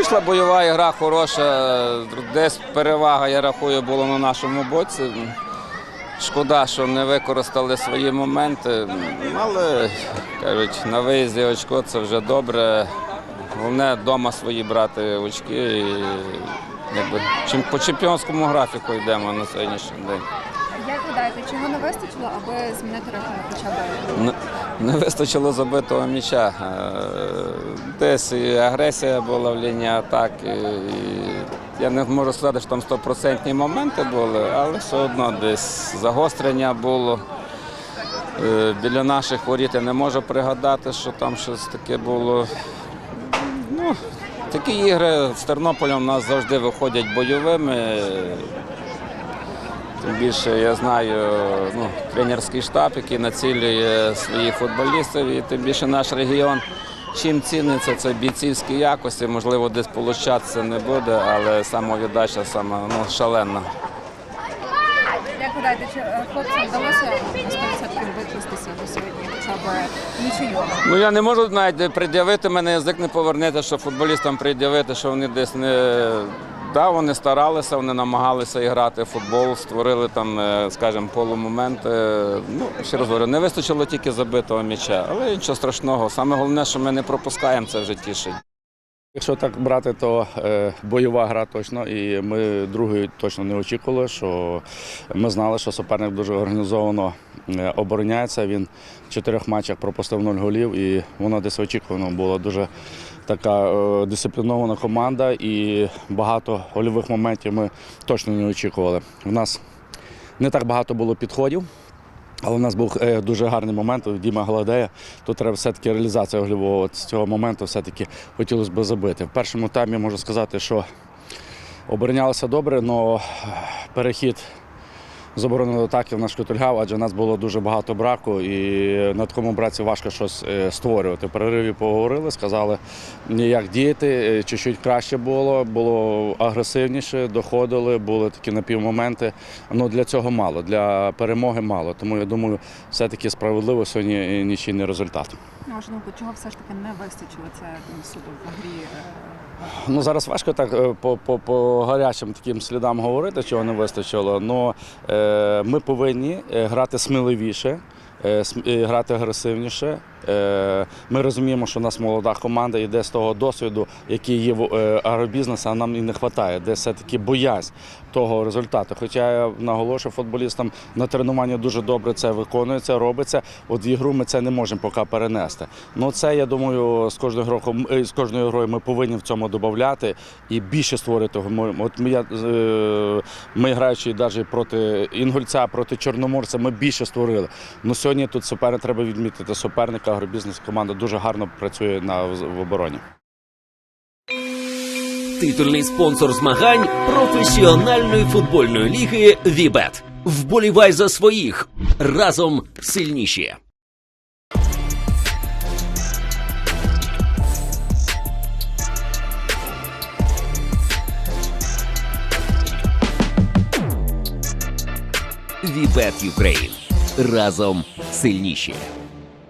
Вийшла бойова гра хороша. Десь перевага, я рахую, була на нашому боці. Шкода, що не використали свої моменти. Але кажуть, на виїзді очко це вже добре. Головне вдома свої брати очки. І, якби, чим- по чемпіонському графіку йдемо на сьогоднішній день. Як гадаєте, чого не вистачило, аби змінити рахунок хоча б? Не, не вистачило забитого м'яча. Десь і агресія була в лінії атаки. І я не можу сказати, що там стопроцентні моменти були, але все одно десь загострення було. Е, Біля наших воріт я не можу пригадати, що там щось таке було. Ну, такі ігри з Тернополем у нас завжди виходять бойовими. Тим більше я знаю ну, тренерський штаб, який націлює своїх футболістів, і тим більше наш регіон. Чим ціниться це бійцівські якості, можливо, десь получатися не буде, але самовіддача саме ну, шалена. Як гадаєте, чи е, хлопцям вдалося на 100% викластися до сьогодні, хоча б нічию? Ну я не можу навіть пред'явити, мене язик не повернеться, що футболістам пред'явити, що вони десь не. Да, вони старалися, вони намагалися грати в футбол, створили там, е, скажімо, полумоменти. Ну, ще раз говорю, не вистачило тільки забитого м'яча, але нічого страшного. Саме головне, що ми не пропускаємо, це вже тішить. Якщо так брати, то е, бойова гра точно, і ми другої точно не очікували. Що ми знали, що суперник дуже організовано обороняється. Він в чотирьох матчах пропустив 0 голів, і воно десь очікувано було дуже така е, дисциплінована команда, і багато гольових моментів ми точно не очікували. У нас не так багато було підходів. Але у нас був е, дуже гарний момент у Діма Гладея. Тут треба все-таки реалізація гольового з цього моменту все-таки хотілося б забити. В першому таймі можу сказати, що оборонялися добре, але перехід з оборони до атаки в нас шкутульгав, адже у нас було дуже багато браку, і на такому браці важко щось е, створювати. В перериві поговорили, сказали, як діяти, е, чуть-чуть краще було, було агресивніше, доходили, були такі напівмоменти. Ну для цього мало, для перемоги мало. Тому я думаю, все-таки справедливо сьогодні нічийний результат. На вашу думку, чого все ж таки не вистачило це ну, суду в грі? е, Ну зараз важко так е, по, по, по гарячим таким слідам говорити, чого не вистачило. Но е, ми повинні е, грати сміливіше, е, см- е, грати агресивніше. Е, ми розуміємо, що у нас молода команда йде з того досвіду, який є в е, агробізнесу, а нам і не вистачає, де все-таки боязнь того результату. Хоча я наголошую футболістам на тренуванні дуже добре це виконується, робиться. От в ігру ми це не можемо поки перенести. Ну це я думаю, з кожним роком е, з кожною грою ми повинні в цьому додати і більше створити. От ми, е, ми граючи навіть проти Інгульця, проти Чорноморця, ми більше створили. Ну сьогодні тут суперник треба відмітити суперника. Агробізнес команда дуже гарно працює на в обороні. Титульний спонсор змагань професіональної футбольної ліги Вібет. Вболівай за своїх разом сильніші. Вібет Юкрейн. Разом сильніші.